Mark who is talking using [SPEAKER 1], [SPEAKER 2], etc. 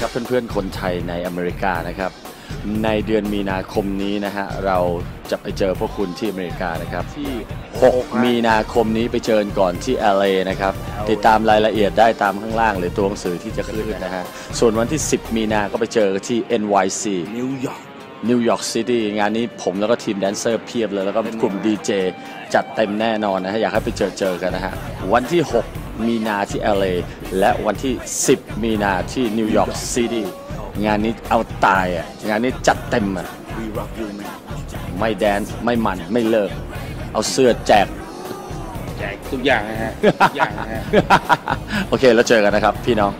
[SPEAKER 1] ครับเพื่อนๆ คนไทยในอเมริกานะครับ ในเดือนมีนาคมนี้นะฮะเราจะไปเจอพวกคุณที่อเมริกานะครับ
[SPEAKER 2] ที่
[SPEAKER 1] 6มีนาคมนี้ไปเจอกันก่อนที่ LA นะครับ ติดตามรายละเอียดได้ตามข้างล่างหรือตัวหนังสือที่จะขึ้นนะฮะส่วนวันที่ 10 มีนาก็ไปเจอกันที่ NYC
[SPEAKER 2] นิวยอร์ก
[SPEAKER 1] นิวยอร์กซิตี้งานนี้ผมแล้วก็ทีมแดนเซอร์เพียบเลย แล้วก็กลุ่มดีเจจัดเต็มแน่นอนนะฮะ อยากให้ไปเจอเจอกันนะฮะ วันที่ 6 มีนาที่ LA และวันที่ 10 มีนาที่นิวยอร์กซิตี้งานนี้เอาตายอะงานนี้จัดเต็มอะ
[SPEAKER 2] วีร็อกยูแมน
[SPEAKER 1] ไม่แดนซ์ไม่มันไม่เลิก เอาเสื้อแจก
[SPEAKER 2] แจกทุกอย่างนะฮะทุกอย่างนะฮะ
[SPEAKER 1] โอเค แล้วเจอกันนะครับ พี่น้อง